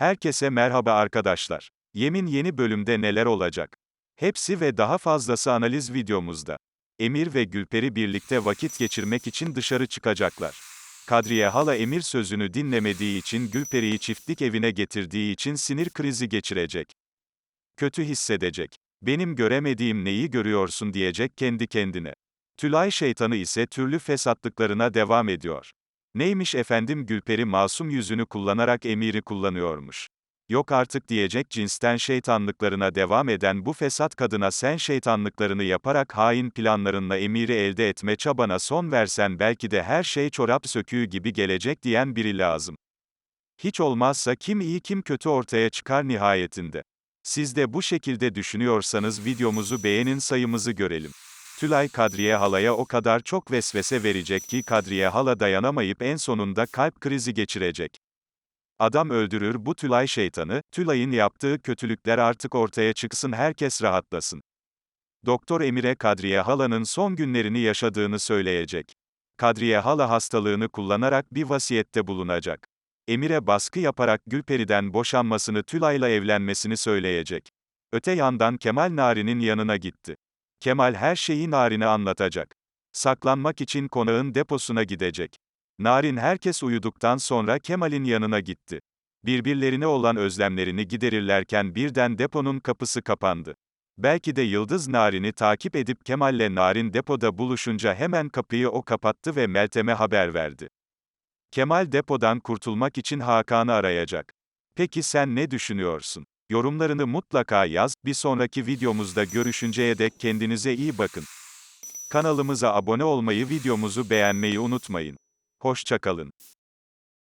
Herkese merhaba arkadaşlar. Yemin yeni bölümde neler olacak? Hepsi ve daha fazlası analiz videomuzda. Emir ve Gülperi birlikte vakit geçirmek için dışarı çıkacaklar. Kadriye hala Emir sözünü dinlemediği için Gülperi'yi çiftlik evine getirdiği için sinir krizi geçirecek. Kötü hissedecek. Benim göremediğim neyi görüyorsun diyecek kendi kendine. Tülay şeytanı ise türlü fesatlıklarına devam ediyor. Neymiş efendim Gülperi masum yüzünü kullanarak emiri kullanıyormuş. Yok artık diyecek cinsten şeytanlıklarına devam eden bu fesat kadına sen şeytanlıklarını yaparak hain planlarınla emiri elde etme çabana son versen belki de her şey çorap söküğü gibi gelecek diyen biri lazım. Hiç olmazsa kim iyi kim kötü ortaya çıkar nihayetinde. Siz de bu şekilde düşünüyorsanız videomuzu beğenin sayımızı görelim. Tülay Kadriye halaya o kadar çok vesvese verecek ki Kadriye hala dayanamayıp en sonunda kalp krizi geçirecek. Adam öldürür bu Tülay şeytanı, Tülay'ın yaptığı kötülükler artık ortaya çıksın herkes rahatlasın. Doktor Emir'e Kadriye halanın son günlerini yaşadığını söyleyecek. Kadriye hala hastalığını kullanarak bir vasiyette bulunacak. Emir'e baskı yaparak Gülperi'den boşanmasını Tülay'la evlenmesini söyleyecek. Öte yandan Kemal Nari'nin yanına gitti. Kemal her şeyi Narin'e anlatacak. Saklanmak için konağın deposuna gidecek. Narin herkes uyuduktan sonra Kemal'in yanına gitti. Birbirlerine olan özlemlerini giderirlerken birden deponun kapısı kapandı. Belki de Yıldız Narin'i takip edip Kemal'le Narin depoda buluşunca hemen kapıyı o kapattı ve Meltem'e haber verdi. Kemal depodan kurtulmak için Hakan'ı arayacak. Peki sen ne düşünüyorsun? Yorumlarını mutlaka yaz, bir sonraki videomuzda görüşünceye dek kendinize iyi bakın. Kanalımıza abone olmayı videomuzu beğenmeyi unutmayın. Hoşçakalın.